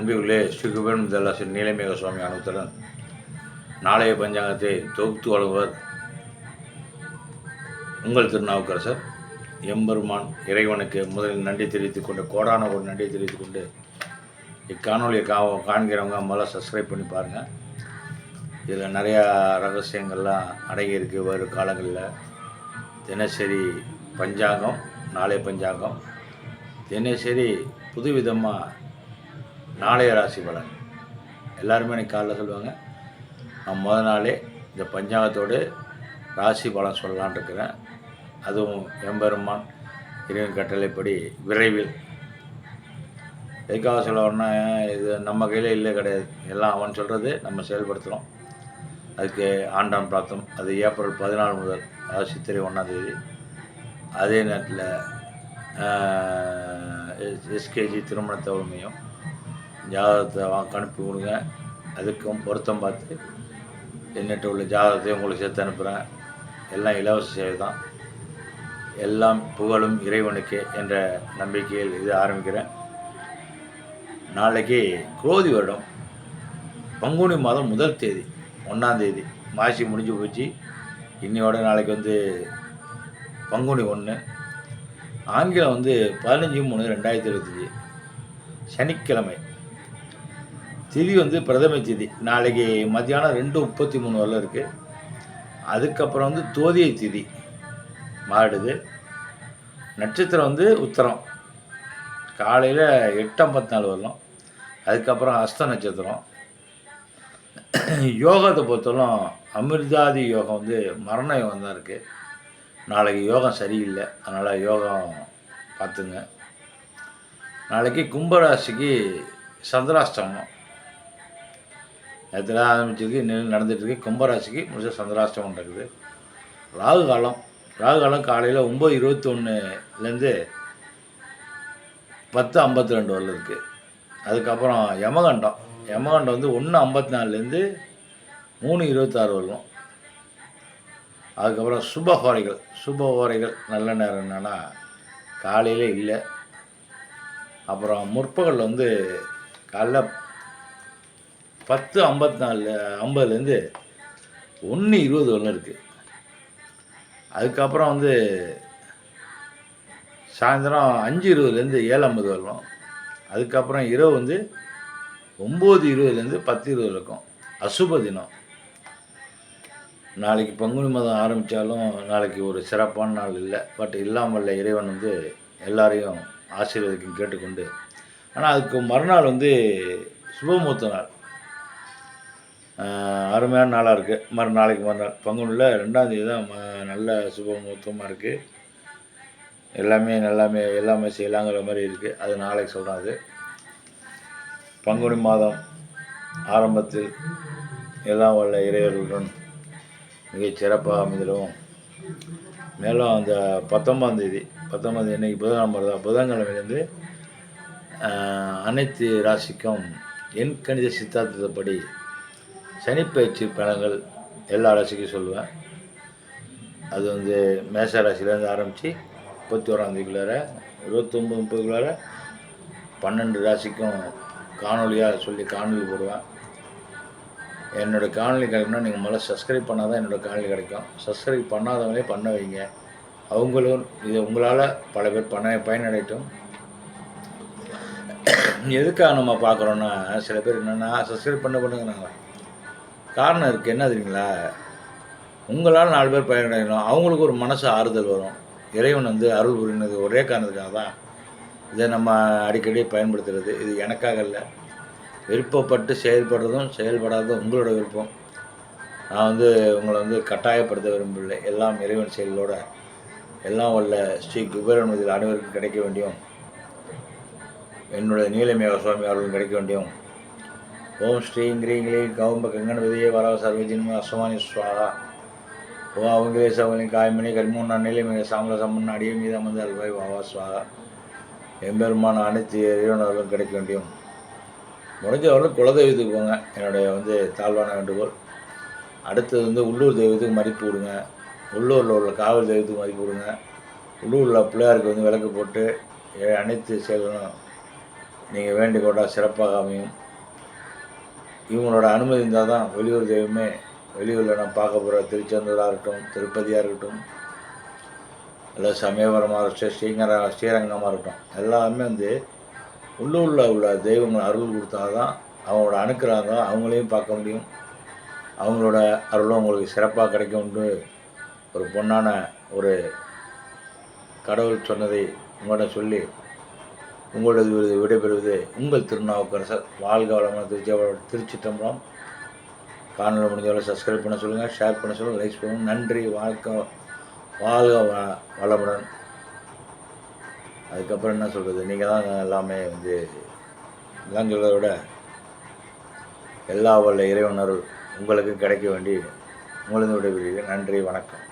அன்பிற்குள்ளே ஸ்ரீ குபேரன் ஸ்ரீ நீலமேக சுவாமி அனுத்தரன் நாளைய பஞ்சாங்கத்தை தொகுத்து வழங்குவர் உங்கள் திருநாவுக்கரசர். எம்பெருமான் இறைவனுக்கு முதலில் நன்றி தெரிவித்துக் கொண்டு கோடான ஒரு நன்றி தெரிவித்துக் கொண்டு இக்காணொலியை கா காண்கிறவங்க முதல்ல சப்ஸ்கிரைப் பண்ணி பாருங்கள் இதில் நிறையா ரகசியங்கள்லாம் அடங்கி இருக்குது வரும் காலங்களில். தினசரி பஞ்சாங்கம் நாளைய பஞ்சாங்கம். தினசரி புதுவிதமாக நாளைய ராசி பலன். எல்லாருமே எனக்கு காலைல சொல்லுவாங்க நான் முத நாளே இந்த பஞ்சாங்கத்தோடு ராசி பலன் சொல்லலான் இருக்கிறேன். அதுவும் எம்பெருமான் இறைவன் கட்டளைப்படி விரைவில். எதுக்காக சொல்ல இது நம்ம கையில் இல்லை கிடையாது. எல்லாம் அவன் சொல்கிறது நம்ம செயல்படுத்துகிறோம் அதுக்கு ஆண்டான் பிரார்த்தம் அது ஏப்ரல் பதினாலு முதல் அதாவது சித்திரை ஒன்றாந்தேதி அதே நேரத்தில் எஸ்கேஜி திருமண தவறுமையும் ஜாதகத்தை வாங்க அனுப்பி கொடுங்க அதுக்கும் பொருத்தம் பார்த்து என்னட்ட உள்ள ஜாதகத்தையும் உங்களுக்கு சேர்த்து அனுப்புகிறேன் எல்லாம் இலவச சேவை தான். எல்லாம் புகழும் இறைவனுக்கு என்ற நம்பிக்கையில் இது ஆரம்பிக்கிறேன். நாளைக்கு குரோதி வருடம். பங்குனி மாதம் முதல் தேதி ஒன்றாந்தேதி மாசி முடிஞ்சு போச்சு. இன்னையோட நாளைக்கு வந்து பங்குனி ஒன்று ஆங்கிலம் வந்து பதினஞ்சு மூணு ரெண்டாயிரத்தி இருபத்தஞ்சி. சனிக்கிழமை. திதி வந்து பிரதம திதி நாளைக்கு மத்தியானம் ரெண்டு முப்பத்தி மூணு வரல இருக்குது அதுக்கப்புறம் வந்து தோதியை திதி மாறுடுது நட்சத்திரம் வந்து உத்தரம். காலையில் எட்டு ஐம்பத்தி நாலு வரலாம். அதுக்கப்புறம் அஸ்த நட்சத்திரம். யோகத்தை பொறுத்தவரைக்கும் அமிர்தாதி யோகம் வந்து மரண யோகம் தான் இருக்குது நாளைக்கு யோகம் சரியில்லை. அதனால் யோகம் பார்த்துங்க. நாளைக்கு கும்பராசிக்கு சந்திராஷ்டமம். நேற்றுல ஆரம்பிச்சிருக்கு இன்னும் நடந்துகிட்ருக்கு கும்பராசிக்கு முடிச்ச சந்திராஷ்டமம் நடக்குது. ராகு காலம். ராகு காலம் காலையில் ஒம்பது இருபத்தி ஒன்றுலேருந்து பத்து ஐம்பத்தி ரெண்டு வரல இருக்குது அதுக்கப்புறம் யமகண்டம். யமகண்டம் வந்து ஒன்று ஐம்பத்தி நாலுலேருந்து மூணு இருபத்தாறு வரலும் அதுக்கப்புறம் சுப ஹோரைகள். சுப ஹோரைகள். நல்ல நேரம் என்னென்னா காலையில் இல்லை. அப்புறம் முற்பகல் வந்து காலைல பத்து ஐம்பத்தி நாலு ஐம்பதுலேருந்து ஒன்று இருபது வரலும் இருக்குது அதுக்கப்புறம் வந்து சாயந்தரம் அஞ்சு இருபதுலேருந்து ஏழு ஐம்பது வரலாம் அதுக்கப்புறம் இரவு வந்து ஒம்பது இருபதுலேருந்து பத்து இருபது இருக்கும். அசுப தினம். நாளைக்கு பங்குனி மாதம் ஆரம்பித்தாலும் நாளைக்கு ஒரு சிறப்பான நாள் இல்லை. பட் இல்லாமல் இறைவன் வந்து எல்லாரையும் ஆசீர்வதிக்கும் கேட்டுக்கொண்டு. ஆனால் அதுக்கு மறுநாள் வந்து சுபமூர்த்த நாள். அருமையான நாளாக இருக்குது மறுநாளைக்கு மறுநாள் பங்குனியில் ரெண்டாந்தேதி தான் நல்ல நல்ல சுபமுகூர்த்தமாக இருக்குது எல்லாமே நல்லாமே எல்லாமே செய்யலாங்கிற மாதிரி இருக்குது அது நாளைக்கு சொல்கிறேன் அது. பங்குனி மாதம் ஆரம்பத்தில் எல்லாம் வல்ல இறைவர்களுடன் மிகச் சிறப்பாக அமைந்திடும் மேலும் அந்த பத்தொம்பதாம் பத்தொம்பது இன்றைக்கி புதன் இன்னைக்கு புதன்கிழமை தான் புதன்கிழமையிலேருந்து அனைத்து ராசிக்கும் என் கணித சித்தாந்தப்படி சனிப்பயிற்சி பலன்கள் எல்லா ராசிக்கும் சொல்லுவேன். அது வந்து மேச ராசிலேருந்து ஆரம்பித்து முப்பத்தி ஓராந்தேதிக்குள்ளார இருபத்தொம்பது முப்பதுக்குள்ளார பன்னெண்டு ராசிக்கும் காணொலியாக சொல்லி காணொலி போடுவேன். என்னோடய காணொலி கிடைக்கணும்னா நீங்கள் முதல்ல சப்ஸ்கிரைப் பண்ணால் தான் என்னோடய காணொலி கிடைக்கும். சப்ஸ்கிரைப் பண்ணாதவங்களே பண்ண வைங்க. அவங்களும் இது உங்களால் பல பேர் பண்ண பயனடையட்டும். எதுக்காக நம்ம பார்க்குறோன்னா சில பேர் என்னென்னா சப்ஸ்கிரைப் பண்ண பண்ணுங்கிறாங்க காரணம் இருக்குது என்ன தெரியுங்களா? உங்களால் நாலு பேர் பயனடையணும். அவங்களுக்கு ஒரு மனசு ஆறுதல் வரும். இறைவன் வந்து அருள் புரிந்தது ஒரே காரணத்துக்காக தான் இதை நம்ம அடிக்கடி பயன்படுத்துறது. இது எனக்காக இல்லை விருப்பப்பட்டு செயல்படுறதும் செயல்படாததும் உங்களோட விருப்பம். நான் வந்து உங்களை வந்து கட்டாயப்படுத்த விரும்பவில்லை. எல்லாம் இறைவன் செயலோட. எல்லாம் உள்ள ஸ்ரீ குபேரன் இதில் அனைவருக்கும் கிடைக்க வேண்டியும் என்னுடைய நீலமேவ சுவாமி அவர்களும் கிடைக்க வேண்டியும் ஓம் ஸ்ரீ கிரீங்களே கவும்ப கங்கணபதியே வரவ சர்வஜன்ம அஸ்வானி சுவாகா. ஓ அவங்களே சவனி காய்மணி அண்ணிலே மிக சாமல சம்மன் அடிய மீது அமர்ந்து அல்வாய் வாவா சுவாகா. எம்பெருமான அனைத்து இறைவனர்களும் கிடைக்க வேண்டியும். முடிஞ்சவர்களும் குலதெய்வத்துக்கு போங்க. என்னுடைய வந்து தாழ்வான வேண்டுகோள். அடுத்தது வந்து உள்ளூர் தெய்வத்துக்கு மதிப்பு கொடுங்க. உள்ளூரில் உள்ள காவல் தெய்வத்துக்கு மதிப்பு கொடுங்க. உள்ளூரில் பிள்ளையாருக்கு வந்து விளக்கு போட்டு அனைத்து செயல்களும் நீங்கள் வேண்டிக்கொண்டால் சிறப்பாக அமையும். இவங்களோட அனுமதி இருந்தால் தான் வெளியூர் தெய்வமே வெளியூரில் நான் பார்க்க போகிற திருச்செந்தூராக இருக்கட்டும் திருப்பதியாக இருக்கட்டும் இல்லை சமயபுரமாக இருக்கட்டும் ஸ்ரீங்கர ஸ்ரீரங்கமாக இருக்கட்டும் எல்லாமே வந்து உள்ளூரில் உள்ள தெய்வங்கள் அருள் கொடுத்தா தான் அவங்களோட அணுக்கிறாங்க அவங்களையும் பார்க்க முடியும். அவங்களோட அருளும் அவங்களுக்கு சிறப்பாக கிடைக்கும்னு ஒரு பொன்னான ஒரு கடவுள் சொன்னதை உங்களிடம் சொல்லி உங்களது விருது விடைபெறுவது உங்கள் திருநாவுக்கரசர். வாழ்க வளமான திருச்சி திருச்சி தம்பரம் காணொலி முடிஞ்சவரை சப்ஸ்கிரைப் பண்ண சொல்லுங்கள் ஷேர் பண்ண சொல்லுங்கள் லைக் பண்ணுங்கள் நன்றி வாழ்க்கை வாழ்க வ வளமுடன். அதுக்கப்புறம் என்ன சொல்கிறது நீங்கள் தான் எல்லாமே வந்து எல்லாம் சொல்கிறத விட எல்லா வல்ல இறைவனருள் உங்களுக்கு கிடைக்க வேண்டி உங்களது விடைபெறுகிறேன். நன்றி வணக்கம்.